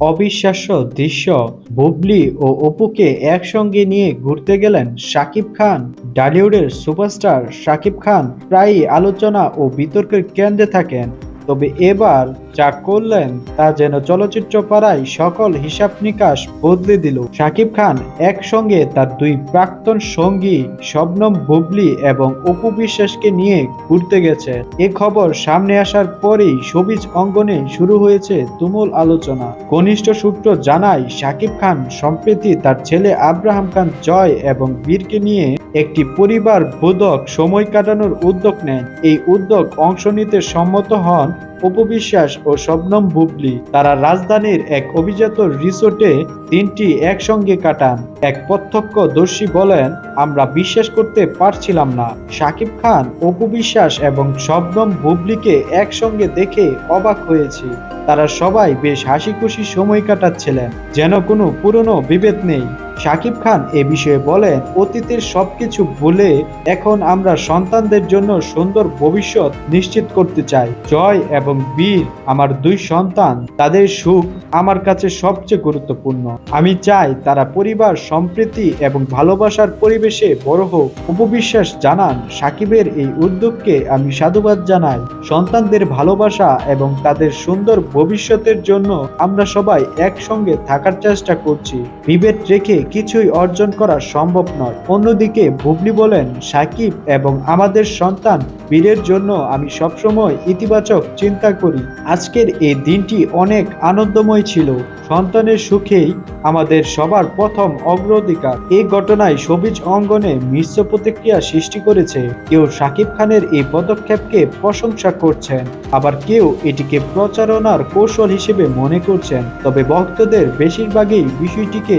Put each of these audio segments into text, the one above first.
অবিশ্বাস্য দৃশ্য। বুবলি ও অপুকে একসঙ্গে নিয়ে ঘুরতে গেলেন শাকিব খান। ডালিউডের সুপারস্টার শাকিব খান প্রায়ই আলোচনা ও বিতর্কের কেন্দ্রে থাকেন। তবে এবার যা করলেন তা যেন চলচ্চিত্র পাড়ায় সকল হিসাব নিকাশ বদলে দিল। শাকিব খান একসঙ্গে তার দুই প্রাক্তন সঙ্গী শবনম বুবলি এবং অপু বিশ্বাসকে নিয়ে ঘুরতে গেছে। এ খবর সামনে আসার পরেই সবিজ অঙ্গনে শুরু হয়েছে তুমুল আলোচনা। ঘনিষ্ঠ সূত্র জানায়, শাকিব খান সম্প্রতি তার ছেলে আব্রাহাম খান জয় এবং বীরকে নিয়ে একটি পরিবার বোধক সময় কাটানোর উদ্যোগ নেন। এই উদ্যোগ অংশ নিতে সম্মত হন উপবিশ্বাস ও শবনম বুবলি তারা রাজধানীর এক অভিজাত রিসোর্টে দিনটি একসঙ্গে কাটান। এক প্রত্যক্ষদর্শী বলেন, আমরা বিশ্বাস করতে পারছিলাম না। শাকিব খান অপু বিশ্বাস এবং শবনম বুবলিকে একসঙ্গে দেখে অবাক হয়েছি। তারা সবাই বেশ হাসি খুশি সময় কাটাচ্ছিলেন, যেন কোনো পুরনো বিভেদ নেই। শাকিব খান এ বিষয়ে বলেন, অতীতের সবকিছু ভুলে এখন আমরা সন্তানদের জন্য সুন্দর ভবিষ্যৎ নিশ্চিত করতে চাই। জয় এবং বীর আমার দুই সন্তান, তাদের সুখ আমার কাছে সবচেয়ে গুরুত্বপূর্ণ। আমি চাই তারা পরিবার, সম্প্রীতি এবং ভালোবাসার পরিবেশে বড় হোক। উপবিশ্বাস জানান, সাকিবের এই উদ্যোগকে আমি সাধুবাদ জানাই। সন্তানদের ভালোবাসা এবং তাদের সুন্দর ভবিষ্যতের জন্য আমরা সবাই একসঙ্গে থাকার চেষ্টা করছি। বিভেদ রেখে কিছুই অর্জন করা সম্ভব নয়। অন্যদিকে বুবলি বলেন, সাকিব এবং আমাদের সন্তান বীরের জন্য আমি সবসময় ইতিবাচক চিন্তা করি। আজকের এই দিনটি অনেক আনন্দময় ছিল। সন্তানের সুখেই আমাদের সবার প্রথম অগ্রাধিকার। এই ঘটনায় সবিজ অঙ্গনে মিশ্র প্রতিক্রিয়া সৃষ্টি করেছে। কেউ শাকিব খানের এই পদক্ষেপকে প্রশংসা করছেন, আবার কেউ এটিকে প্রচারণার কৌশল হিসেবে মনে করছেন। তবে ভক্তদের বেশিরভাগই বিষয়টিকে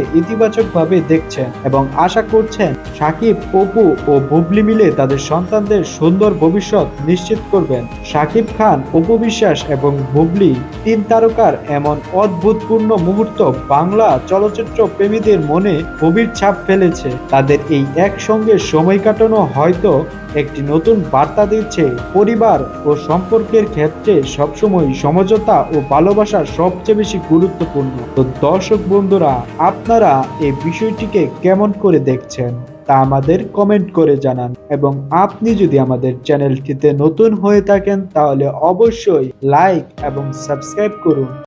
ইতিবাচকভাবে দেখছেন এবং আশা করছেন সাকিব, অপু ও বুবলি মিলে তাদের সন্তানদের সুন্দর ভবিষ্যৎ নিশ্চিত করবেন। সাকিব খান, অপু বিশ্বাস এবং বুবলি তিন তারকার এমন অদ্ভুতপূর্ণ মুহূর্ত বাংলা চলচ্চিত্র প্রেমীদের মনে গভীর ছাপ ফেলেছে। তাদের এই একসঙ্গে সময় কাটানো হয়তো একটি নতুন বার্তা দিচ্ছে পরিবার ও সম্পর্কের ক্ষেত্রে সবসময় সমঝোতা ও ভালোবাসা সবচেয়ে বেশি গুরুত্বপূর্ণ। তো দর্শক বন্ধুরা, আপনারা এই বিষয়টিকে কেমন করে দেখছেন? তা আমাদের কমেন্ট করে জানান। এবং আপনি যদি আমাদের চ্যানেলটিতে নতুন হয়ে থাকেন, তাহলে অবশ্যই লাইক এবং সাবস্ক্রাইব করুন।